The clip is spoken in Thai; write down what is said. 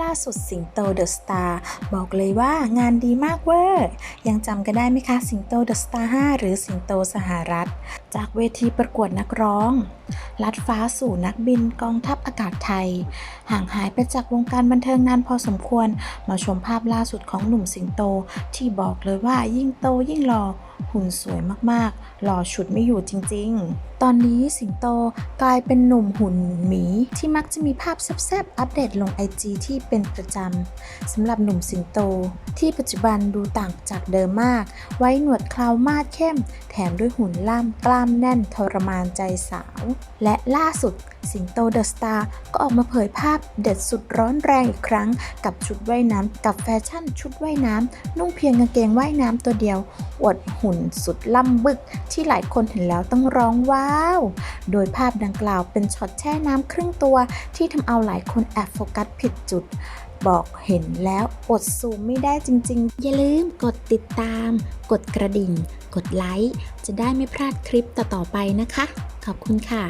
ล่าสุดสิงโตเดอะสตาร์บอกเลยว่างานดีมากเวอร์ยังจำกันได้ไหมคะสิงโตเดอะสตาร์5หรือสิงโตสหรัฐ จากเวทีประกวดนักร้อง ลัดฟ้าสู่นักบินกองทัพอากาศไทย ห่างหายไปจากวงการบันเทิงนานพอสมควร มาชมภาพล่าสุดของหนุ่มสิงโตที่บอกเลยว่ายิ่งโตยิ่งหล่อ หุ่นสวยมากๆ หล่อฉุดไม่อยู่จริงๆ ตอนนี้สิงโตกลายเป็นหนุ่มหุ่นหมีที่มักจะมีภาพแซ่บๆ อัปเดตลงไอจีที่เป็นประจำสำหรับหนุ่มสิงโต ที่ปัจจุบันดูต่างจากเดิมมาก ไว้หนวดเคราวมาดเข้ม แถมด้วยหุ่นล่ำกล้ามแน่นทรมานใจสาว และล่าสุด สิงโตเดอะสตาร์ก็ออกมาเผยภาพเด็ดสุดร้อนแรงอีกครั้ง กับชุดว่ายน้ำกับแฟชั่นชุดว่ายน้ำนุ่งเพียงกางเกงว่ายน้ำตัวเดียว อวดหุ่นสุดล่ำบึก ที่หลายคนเห็นแล้วต้องร้องว้าว โดยภาพดังกล่าวเป็นช็อตแช่น้ำครึ่งตัว ที่ทำเอาหลายคนแอบโฟกัสผิดจุดบอกเห็นแล้วอดซูมไม่ได้จริงๆ อย่าลืมกดติดตาม กดกระดิ่ง กดไลค์ จะได้ไม่พลาดคลิปต่อๆไปนะคะ ขอบคุณค่ะ